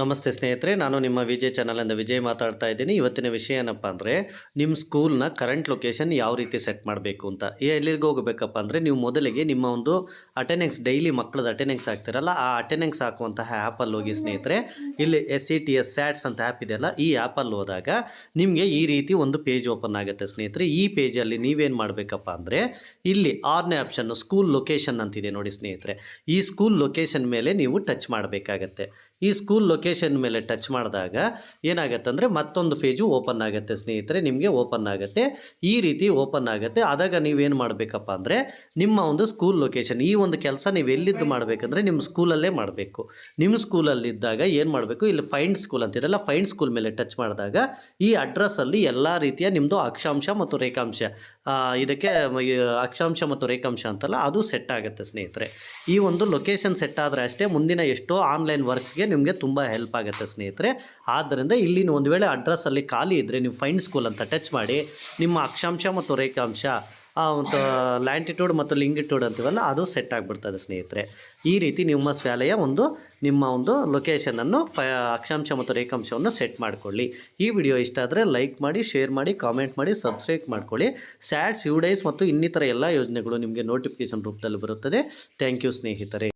ನಮಸ್ತೆ ಸ್ನೇಹಿತರೆ, ನಾನು ನಿಮ್ಮ ವಿಜಯ್ ಚಾನಲಿಂದ ವಿಜಯ್ ಮಾತಾಡ್ತಾ ಇದ್ದೀನಿ. ಇವತ್ತಿನ ವಿಷಯ ಏನಪ್ಪ ಅಂದರೆ ನಿಮ್ಮ ಸ್ಕೂಲ್ನ ಕರೆಂಟ್ ಲೊಕೇಶನ್ ಯಾವ ರೀತಿ ಸೆಟ್ ಮಾಡಬೇಕು ಅಂತ. ಎಲ್ಲಿಗೆ ಹೋಗಬೇಕಪ್ಪ ಅಂದರೆ, ನೀವು ಮೊದಲಿಗೆ ನಿಮ್ಮ ಒಂದು ಅಟೆಂಡೆನ್ಸ್ ಡೈಲಿ ಮಕ್ಕಳದ್ದು ಅಟೆಂಡೆನ್ಸ್ ಹಾಕ್ತಿರಲ್ಲ, ಆ ಅಟೆಂಡೆನ್ಸ್ ಹಾಕುವಂತಹ ಆ್ಯಪಲ್ಲಿ ಹೋಗಿ ಸ್ನೇಹಿತರೆ, ಇಲ್ಲಿ S C T S SATS ಅಂತ ಆ್ಯಪ್ ಇದೆಯಲ್ಲ, ಈ ಆ್ಯಪಲ್ಲಿ ಹೋದಾಗ ನಿಮಗೆ ಈ ರೀತಿ ಒಂದು ಪೇಜ್ ಓಪನ್ ಆಗುತ್ತೆ ಸ್ನೇಹಿತರೆ. ಈ ಪೇಜಲ್ಲಿ ನೀವೇನು ಮಾಡಬೇಕಪ್ಪ ಅಂದರೆ, ಇಲ್ಲಿ ಆರನೇ ಆಪ್ಷನ್ನು ಸ್ಕೂಲ್ ಲೊಕೇಶನ್ ಅಂತಿದೆ ನೋಡಿ ಸ್ನೇಹಿತರೆ. ಈ ಸ್ಕೂಲ್ ಲೊಕೇಶನ್ ಮೇಲೆ ನೀವು ಟಚ್ ಮಾಡಬೇಕಾಗತ್ತೆ. ಈ ಸ್ಕೂಲ್ ಲೊಕೇಶನ್ ಮೇಲೆ ಟಚ್ ಮಾಡಿದಾಗ ಏನಾಗುತ್ತೆ ಅಂದರೆ ಮತ್ತೊಂದು ಪೇಜು ಓಪನ್ ಆಗುತ್ತೆ. ಸ್ನೇಹಿತರೆ, ನಿಮಗೆ ಓಪನ್ ಆಗುತ್ತೆ. ಈ ರೀತಿ ಓಪನ್ ಆಗುತ್ತೆ. ಆದಾಗ ನೀವೇನು ಮಾಡಬೇಕಪ್ಪ ಅಂದರೆ ನಿಮ್ಮ ಒಂದು ಸ್ಕೂಲ್ ಲೊಕೇಶನ್ ಈ ಒಂದು ಕೆಲಸ ನೀವು ಎಲ್ಲಿದ್ದು ಮಾಡಬೇಕಂದ್ರೆ ನಿಮ್ಮ ಸ್ಕೂಲಲ್ಲೇ ಮಾಡಬೇಕು. ನಿಮ್ಮ ಸ್ಕೂಲಲ್ಲಿದ್ದಾಗ ಏನು ಮಾಡಬೇಕು? ಇಲ್ಲಿ ಫೈಂಡ್ ಸ್ಕೂಲ್ ಅಂತಿದೆಲ್ಲ ಫೈಂಡ್ ಸ್ಕೂಲ್ ಮೇಲೆ ಟಚ್ ಮಾಡಿದಾಗ ಈ ಅಡ್ರೆಸ್ಸಲ್ಲಿ ಎಲ್ಲ ರೀತಿಯ ನಿಮ್ಮದು ಅಕ್ಷಾಂಶ ಮತ್ತು ರೇಖಾಂಶ ಇದಕ್ಕೆ ಅಕ್ಷಾಂಶ ಮತ್ತು ರೇಖಾಂಶ ಅಂತಲ್ಲ, ಅದು ಸೆಟ್ ಆಗುತ್ತೆ ಸ್ನೇಹಿತರೆ. ಈ ಒಂದು ಲೊಕೇಶನ್ ಸೆಟ್ ಆದರೆ ಅಷ್ಟೇ ಮುಂದಿನ ಎಷ್ಟೋ ಆನ್ಲೈನ್ ವರ್ಕ್ಸ್ಗೆ ನಿಮಗೆ ತುಂಬ ಹೆಲ್ಪ್ ಆಗುತ್ತೆ ಸ್ನೇಹಿತರೆ. ಆದ್ದರಿಂದ ಇಲ್ಲಿ ಒಂದು ವೇಳೆ ಅಡ್ರೆಸ್ಸಲ್ಲಿ ಖಾಲಿ ಇದ್ದರೆ ನೀವು ಫೈಂಡ್ ಸ್ಕೂಲ್ ಅಂತ ಟಚ್ ಮಾಡಿ, ನಿಮ್ಮ ಅಕ್ಷಾಂಶ ಮತ್ತು ರೇಖಾಂಶ ಒಂದು ಲ್ಯಾಂಟಿಟ್ಯೂಡ್ ಮತ್ತು ಲಿಂಗಿಟ್ಯೂಡ್ ಅಂತೀವಲ್ಲ, ಅದು ಸೆಟ್ ಆಗಿಬಿಡ್ತದೆ ಸ್ನೇಹಿತರೆ. ಈ ರೀತಿ ನಿಮ್ಮ ಶಾಲೆಯ ಒಂದು, ನಿಮ್ಮ ಒಂದು ಲೊಕೇಶನನ್ನು ಫ ಅಕ್ಷಾಂಶ ಮತ್ತು ರೇಖಾಂಶವನ್ನು ಸೆಟ್ ಮಾಡಿಕೊಳ್ಳಿ. ಈ ವಿಡಿಯೋ ಇಷ್ಟ ಆದರೆ ಲೈಕ್ ಮಾಡಿ ಶೇರ್ ಮಾಡಿ ಕಾಮೆಂಟ್ ಮಾಡಿ ಸಬ್ಸ್ಕ್ರೈಬ್ ಮಾಡ್ಕೊಳ್ಳಿ. ಸ್ಯಾಟ್ಸ್ ಯುಡೈಸ್ ಮತ್ತು ಇನ್ನಿತರ ಎಲ್ಲ ಯೋಜನೆಗಳು ನಿಮಗೆ ನೋಟಿಫಿಕೇಶನ್ ರೂಪದಲ್ಲಿ ಬರುತ್ತದೆ. ಥ್ಯಾಂಕ್ ಯು ಸ್ನೇಹಿತರೆ.